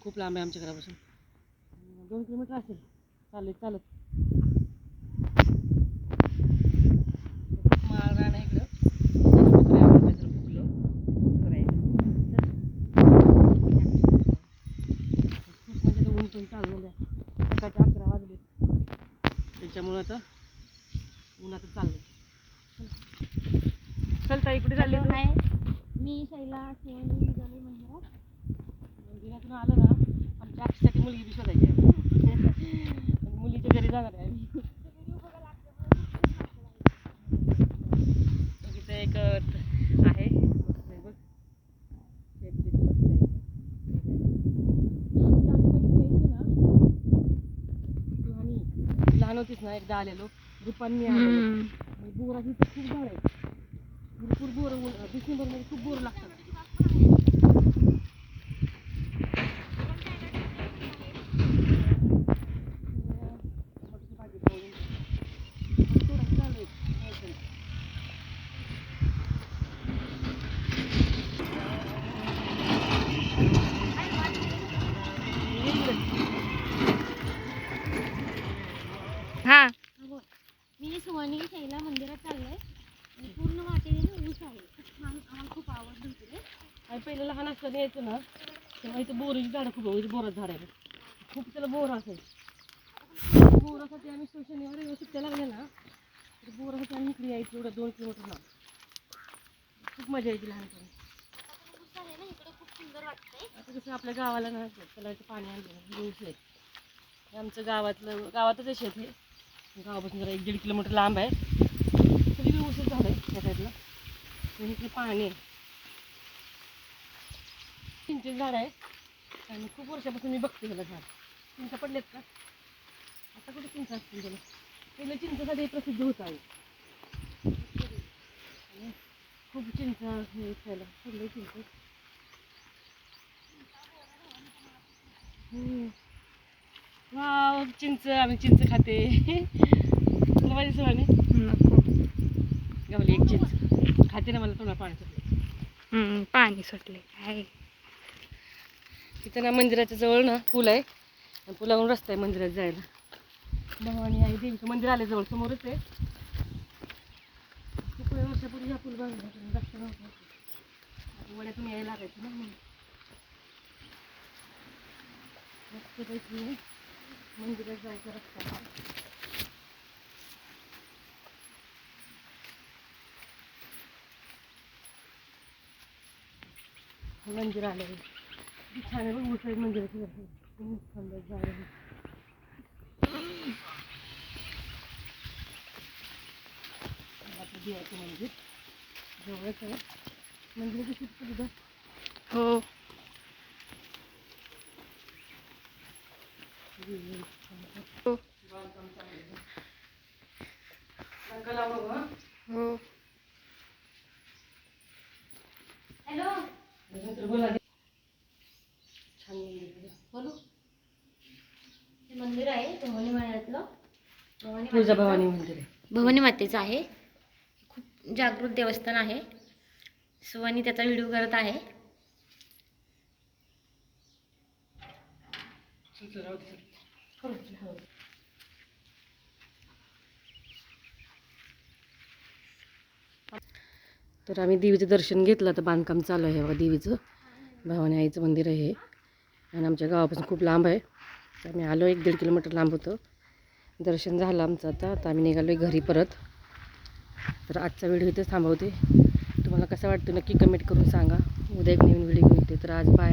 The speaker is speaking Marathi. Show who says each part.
Speaker 1: खूप लांब आहे आमच्या घरापासून. दोन किलोमीटर असेल. चालेल चालत. खूप माळ इकडं त्याच्यात कुत्रे आवडतात तर फुगलं कुत्रं आहे. खूप म्हणजे ऊन पण चालू झालं सकाळचे अकरा वाजले त्याच्यामुळं आता उन्हाचं चाललंय चलता इकडे चालले
Speaker 2: हॅलो,
Speaker 1: तू?
Speaker 2: हाय मी शैला शिवानी निघाले मंदिरात.
Speaker 1: मंदिरातून आलं ना आमच्या आक्षीसाठी मुलगी बी शोधायची आहे. पण मुलीच्या घरी जाणार आहे आम्ही. इथं एक आहे. आहे आहे लहान होतीस ना एकदा आलेलो. रुपांनी आलेलो. आणि बोराची खूप झाड आहेत. भरपूर बोर डिसेंबरमध्ये खूप बोर लागतात.
Speaker 2: मी सुवानी शैला मंदिरात चाललोय. आणि पूर्ण वाटेने ऊस आहे. खूप छान आम्हाला खूप आवडली होती रे
Speaker 1: आणि पहिलं लहान असताना यायचं ना तेव्हा इथं बोराची झाडं खूप आहे बोरात झाड आहे. खूप त्याला बोर असायचं बोरासाठी आम्ही शनिवार रविवार सुट्ट्या लागल्या ना तर बोरासाठी आम्ही इकडे यायचो एवढं दोन किलोमीटर लांब. खूप मजा यायची लहानपणी.
Speaker 2: आहे ना खूप सुंदर
Speaker 1: आता कसं आपल्या गावाला ना त्याला इथं पाणी आणलं ऊस आहे. आमचं गावातलं गावातच आहे शेत. हे गावापासून जरा एक दीड किलोमीटर लांब आहे. सगळी व्यवस्थित झालं आहे त्या साईडला आणि इकडे पाणी आहे. चिंचेचं झाड आहे आणि खूप वर्षापासून मी बघते त्याला झाड. चिंच पडलेत का? आता कुठे चिंच असतील त्याला? पहिलं चिंचसाठी प्रसिद्ध होतं आहे खूप चिंच हे खायला सगळे चिंच हम्म. वाव चिंच आम्ही चिंच खाते. तुला पाहिजे सगळ्यांनी गावली एक चिंच. खाते ना मला तोंडा पाणी सुटलं.
Speaker 2: पाणी सुटले काय?
Speaker 1: तिथं ना मंदिराच्या जवळ ना पूल आहे. आणि पुलावरून रस्ता आहे मंदिरात जायला. भवानी आई देवीचं मंदिर आले जवळ समोरच आहे. वेळ वर्षापूर्वी हा पूल बांधला आता वड्यातून यायला लागायचं ना म्हणून. मस्तपैकी मंदिरात जायचं रस्ता हो, मंदिर आलं छान आहे बघ उसाई मंदिराची वरती. खूप सुंदर झाड आहे देवाचं मंदिर. जवळच आहे. मंदिराची कशी
Speaker 2: हो. हो. हो
Speaker 1: मंदिर आहे. बोलू.
Speaker 2: हे मंदिर आहे भवानी मायातलं भवानी
Speaker 1: मंदिर आहे.
Speaker 2: भवानी मातेचं आहे. खूप जागृत देवस्थान आहे. सुवानी त्याचा व्हिडिओ करत आहे.
Speaker 1: चल, तर आम्ही देवीचं दर्शन घेतलं तर बांधकाम चालू आहे बघा देवीचं. भवानी आईचं मंदिर आहे हे. आणि आमच्या गावापासून खूप लांब आहे. तर आम्ही आलो एक दीड किलोमीटर लांब होतं. दर्शन झालं आमचं आता. आता आम्ही निघालो आहे घरी परत. तर आजचा व्हिडिओ इथेच थांबवते. तुम्हाला कसा वाटतो नक्की कमेंट करून सांगा. उद्या एक नवीन व्हिडिओ घेऊन येते. तर आज बाय